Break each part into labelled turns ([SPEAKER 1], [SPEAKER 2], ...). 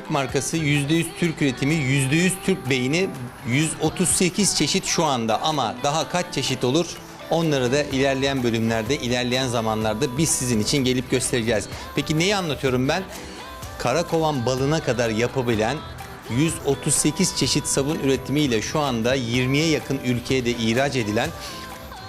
[SPEAKER 1] Türk markası, %100 Türk üretimi, %100 Türk beyni, 138 çeşit şu anda ama daha kaç çeşit olur? Onları da ilerleyen bölümlerde, ilerleyen zamanlarda biz sizin için gelip göstereceğiz. Peki neyi anlatıyorum ben? Karakovan balına kadar yapabilen 138 çeşit sabun üretimiyle şu anda 20'ye yakın ülkeye de ihraç edilen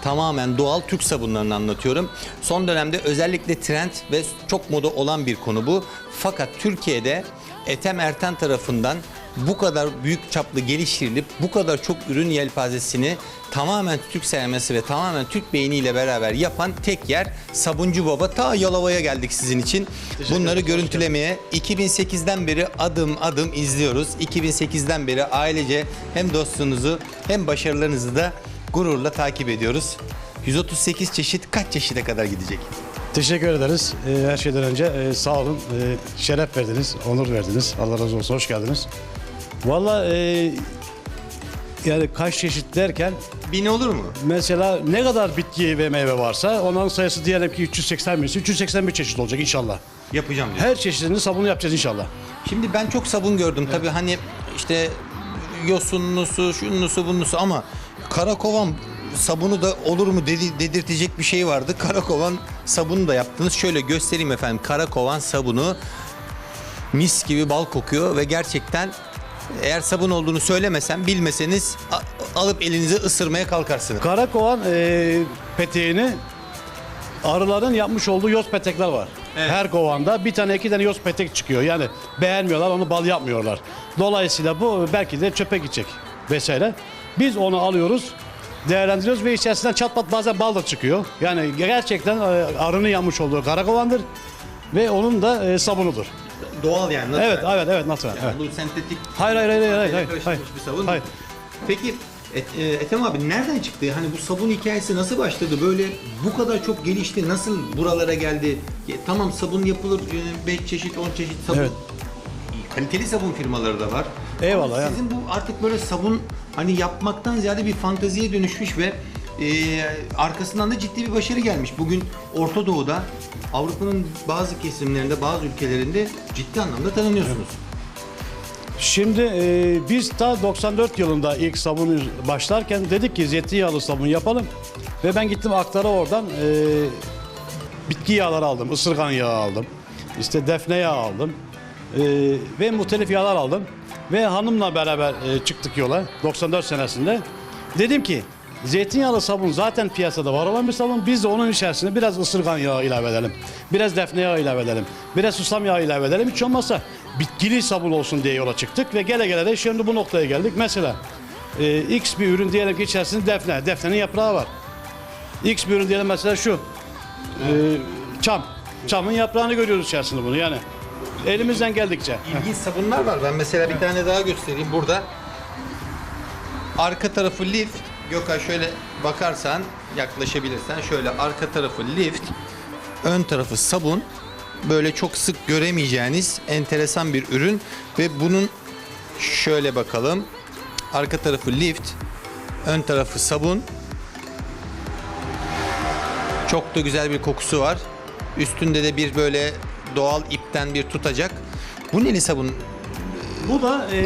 [SPEAKER 1] tamamen doğal Türk sabunlarını anlatıyorum. Son dönemde özellikle trend ve çok moda olan bir konu bu. Fakat Türkiye'de Etem Erten tarafından bu kadar büyük çaplı geliştirilip bu kadar çok ürün yelpazesini tamamen Türk sermayesi ve tamamen Türk beyniyle beraber yapan tek yer Sabuncu Baba. Ta Yalova'ya geldik sizin için. Bunları görüntülemeye 2008'den beri adım adım izliyoruz. 2008'den beri ailece hem dostluğunuzu hem başarılarınızı da gururla takip ediyoruz. 138 çeşit kaç çeşide kadar gidecek?
[SPEAKER 2] Teşekkür ederiz. Ee, her şeyden önce e, sağ olun. Ee, şeref verdiniz, onur verdiniz. Allah razı olsun. Hoş geldiniz. Valla e, yani kaç çeşit derken
[SPEAKER 1] Bin olur mu?
[SPEAKER 2] mesela ne kadar bitki ve meyve varsa onların sayısı diyelim ki 380 bin, 381 çeşit olacak inşallah.
[SPEAKER 1] Yapacağım diyor.
[SPEAKER 2] Her çeşidini sabunu yapacağız inşallah.
[SPEAKER 1] Şimdi ben çok sabun gördüm. Tabii hani işte yosunlusu, şunlusu, bunlusu ama karakovan sabunu da olur mu dedi, dedirtecek bir şey vardı. Karakovan sabunu da yaptınız. Şöyle göstereyim efendim. Karakovan sabunu mis gibi bal kokuyor ve gerçekten eğer sabun olduğunu söylemesem bilmeseniz alıp elinize ısırmaya kalkarsınız.
[SPEAKER 2] Karakovan e, peteğini arıların yapmış olduğu yoz petekler var.
[SPEAKER 1] Evet.
[SPEAKER 2] Her kovanda bir tane iki tane yoz petek çıkıyor. Yani beğenmiyorlar onu bal yapmıyorlar. Dolayısıyla bu belki de çöpe gidecek vesaire. Biz onu alıyoruz değerlendiriyoruz ve içerisinden çat pat bazen bal da çıkıyor. Yani gerçekten e, arının yapmış olduğu karakovandır ve onun da e, sabunudur.
[SPEAKER 1] Doğal yani.
[SPEAKER 2] Evet, evet, evet, nasıl?
[SPEAKER 1] Yani
[SPEAKER 2] Evet.
[SPEAKER 1] bu sentetik
[SPEAKER 2] Hayır, hayır, hayır, hayır, hayır, hayır.
[SPEAKER 1] bir sabun.
[SPEAKER 2] Hayır.
[SPEAKER 1] Peki Et, e, Ethem abi nereden çıktı? Hani bu sabun hikayesi nasıl başladı? Böyle bu kadar çok gelişti. Nasıl buralara geldi? Ya, tamam sabun yapılır. 5 çeşit, 10 çeşit sabun.
[SPEAKER 2] Evet.
[SPEAKER 1] Kaliteli sabun firmaları da var.
[SPEAKER 2] Eyvallah
[SPEAKER 1] Ama
[SPEAKER 2] ya.
[SPEAKER 1] Sizin bu artık böyle sabun hani yapmaktan ziyade bir fanteziye dönüşmüş ve e, arkasından da ciddi bir başarı gelmiş. Bugün Orta Doğu'da Avrupa'nın bazı kesimlerinde, bazı ülkelerinde ciddi anlamda tanınıyorsunuz.
[SPEAKER 2] Şimdi e, biz ta 94 yılında ilk sabunu başlarken dedik ki zeytinyağlı sabun yapalım. Ve ben gittim aktara oradan e, bitki yağları aldım, ısırgan yağı aldım. işte defne yağı aldım. E, ve muhtelif yağlar aldım. Ve hanımla beraber e, çıktık yola 94 senesinde. Dedim ki zeytinyağlı sabun zaten piyasada var olan bir sabun. Biz de onun içerisine biraz ısırgan yağı ilave edelim. Biraz defne yağı ilave edelim. Biraz susam yağı ilave edelim. Hiç olmazsa bitkili sabun olsun diye yola çıktık. Ve gele gele de şimdi bu noktaya geldik. Mesela e, X bir ürün diyelim ki içerisinde defne. Defnenin yaprağı var. X bir ürün diyelim mesela şu. e, çam. Çamın yaprağını görüyoruz içerisinde bunu yani. Elimizden geldikçe.
[SPEAKER 1] İlginç sabunlar var. Ben mesela bir tane daha göstereyim burada. Arka tarafı lift. Gökay şöyle bakarsan yaklaşabilirsen şöyle arka tarafı lift. Ön tarafı sabun. Böyle çok sık göremeyeceğiniz enteresan bir ürün ve bunun şöyle bakalım. Arka tarafı lift. Ön tarafı sabun. Çok da güzel bir kokusu var. Üstünde de bir böyle doğal ipten bir tutacak. Bu neli sabun?
[SPEAKER 2] Bu da e,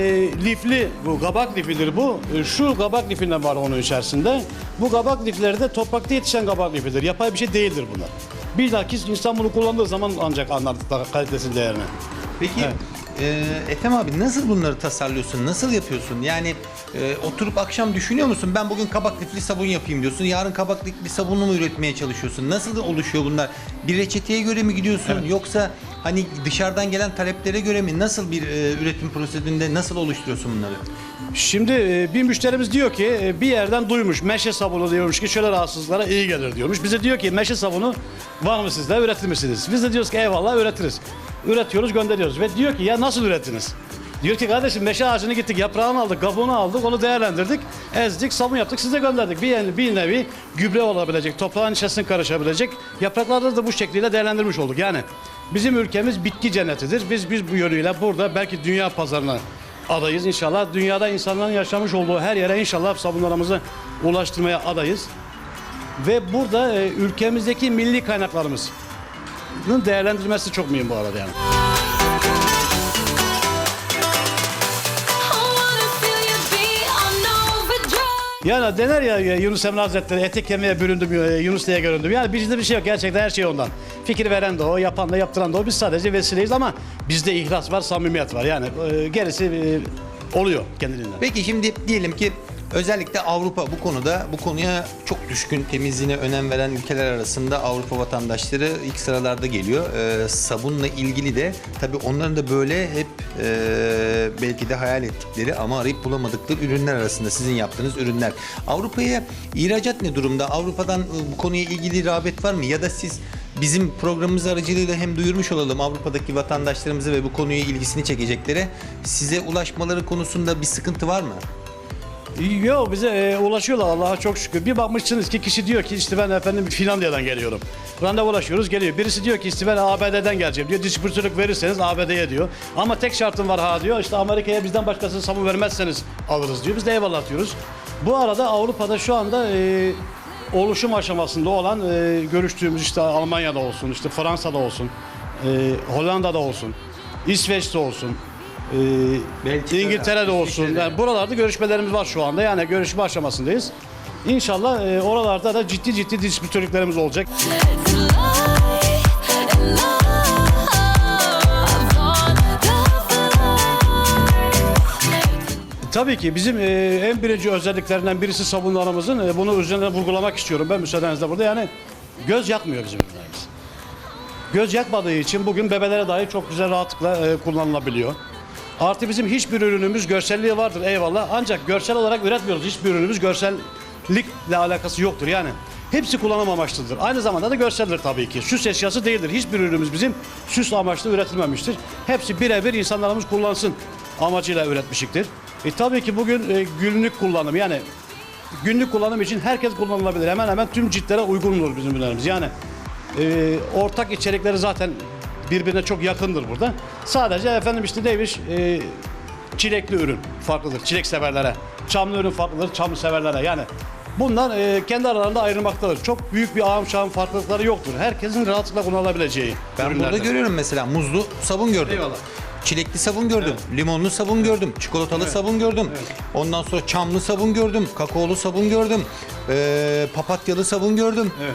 [SPEAKER 2] lifli, bu kabak lifidir bu. E, şu kabak lifinden var onun içerisinde. Bu kabak lifleri de toprakta yetişen kabak lifidir. Yapay bir şey değildir bunlar. Bilakis insan bunu kullandığı zaman ancak anlar kalitesinin değerini.
[SPEAKER 1] Peki
[SPEAKER 2] Evet.
[SPEAKER 1] E, Ethem abi nasıl bunları tasarlıyorsun? Nasıl yapıyorsun? Yani e, oturup akşam düşünüyor musun? Ben bugün kabak lifli sabun yapayım diyorsun. Yarın kabak lifli sabunu mu üretmeye çalışıyorsun? Nasıl oluşuyor bunlar? Bir reçeteye göre mi gidiyorsun? Yoksa hani dışarıdan gelen taleplere göre mi? Nasıl bir e, üretim prosedüründe nasıl oluşturuyorsun bunları?
[SPEAKER 2] Şimdi e, bir müşterimiz diyor ki e, bir yerden duymuş meşe sabunu diyormuş ki şöyle rahatsızlara iyi gelir diyormuş. Bize diyor ki meşe sabunu var mı sizde üretir misiniz? Biz de diyoruz ki eyvallah üretiriz. Üretiyoruz gönderiyoruz ve diyor ki ya nasıl ürettiniz? Diyor ki kardeşim meşe ağacını gittik yaprağını aldık kabuğunu aldık onu değerlendirdik ezdik sabun yaptık size gönderdik. Bir, bir nevi gübre olabilecek toprağın içerisine karışabilecek yaprakları da bu şekliyle değerlendirmiş olduk. Yani bizim ülkemiz bitki cennetidir. Biz biz bu yönüyle burada belki dünya pazarına adayız inşallah. Dünyada insanların yaşamış olduğu her yere inşallah sabunlarımızı ulaştırmaya adayız. Ve burada e, ülkemizdeki milli bunun değerlendirilmesi çok mühim bu arada yani. Yani dener ya Yunus Emre Hazretleri etek kemiğe büründüm, e, Yunus diye göründüm. Yani bizde bir şey yok. Gerçekten her şey ondan. Fikir veren de o, yapan da yaptıran da o. Biz sadece vesileyiz ama bizde ihlas var, samimiyet var. Yani e, gerisi e, oluyor kendiliğinden.
[SPEAKER 1] Peki şimdi diyelim ki özellikle Avrupa bu konuda bu konuya çok düşkün temizliğine önem veren ülkeler arasında Avrupa vatandaşları ilk sıralarda geliyor. Ee, sabunla ilgili de tabii onların da böyle hep e, belki de hayal ettikleri ama arayıp bulamadıkları ürünler arasında sizin yaptığınız ürünler. Avrupa'ya ihracat ne durumda? Avrupa'dan e, bu konuya ilgili rağbet var mı? Ya da siz bizim programımız aracılığıyla hem duyurmuş olalım Avrupa'daki vatandaşlarımızı ve bu konuya ilgisini çekeceklere size ulaşmaları konusunda bir sıkıntı var mı?
[SPEAKER 2] Yok bize e, ulaşıyorlar Allah'a çok şükür. Bir bakmışsınız ki kişi diyor ki işte ben efendim Finlandiya'dan geliyorum. Randevulaşıyoruz geliyor. Birisi diyor ki işte ben ABD'den geleceğim diyor. Distribütörlük verirseniz ABD'ye diyor. Ama tek şartım var ha diyor. İşte Amerika'ya bizden başkasını sabun vermezseniz alırız diyor. Biz de eyvallah diyoruz. Bu arada Avrupa'da şu anda e, oluşum aşamasında olan e, görüştüğümüz işte Almanya'da olsun, işte Fransa'da olsun, e, Hollanda'da olsun, İsveç'te olsun,
[SPEAKER 1] Belçika'da,
[SPEAKER 2] İngiltere'de olsun. Yani buralarda görüşmelerimiz var şu anda. Yani görüşme aşamasındayız. İnşallah e, oralarda da ciddi ciddi distribütörlüklerimiz olacak. Tabii ki bizim e, en birinci özelliklerinden birisi sabunlarımızın e, bunu üzerine vurgulamak istiyorum ben müsaadenizle burada. Yani göz yakmıyor bizim ürünlerimiz. Göz yakmadığı için bugün bebelere dahi çok güzel rahatlıkla e, kullanılabiliyor. Artı bizim hiçbir ürünümüz görselliği vardır eyvallah. Ancak görsel olarak üretmiyoruz. Hiçbir ürünümüz görsellikle alakası yoktur yani. Hepsi kullanım amaçlıdır. Aynı zamanda da görseldir tabii ki. Süs eşyası değildir. Hiçbir ürünümüz bizim süs amaçlı üretilmemiştir. Hepsi birebir insanlarımız kullansın amacıyla üretmişiktir. E tabii ki bugün e, günlük kullanım yani günlük kullanım için herkes kullanılabilir. Hemen hemen tüm ciltlere uygundur bizim ürünlerimiz. Yani e, ortak içerikleri zaten birbirine çok yakındır burada. Sadece efendim işte neymiş e, çilekli ürün farklıdır. Çilek severlere. Çamlı ürün farklıdır. Çamlı severlere. Yani bunlar e, kendi aralarında ayrılmaktadır. Çok büyük bir ağım şahım farklılıkları yoktur. Herkesin rahatlıkla kullanabileceği
[SPEAKER 1] Ben burada
[SPEAKER 2] ürünlerdir.
[SPEAKER 1] görüyorum mesela muzlu sabun gördüm.
[SPEAKER 2] Eyvallah.
[SPEAKER 1] Çilekli sabun gördüm, limonlu sabun gördüm, çikolatalı sabun gördüm. Ondan sonra çamlı sabun gördüm, kakaolu sabun gördüm, ee, papatyalı sabun gördüm.
[SPEAKER 2] Evet.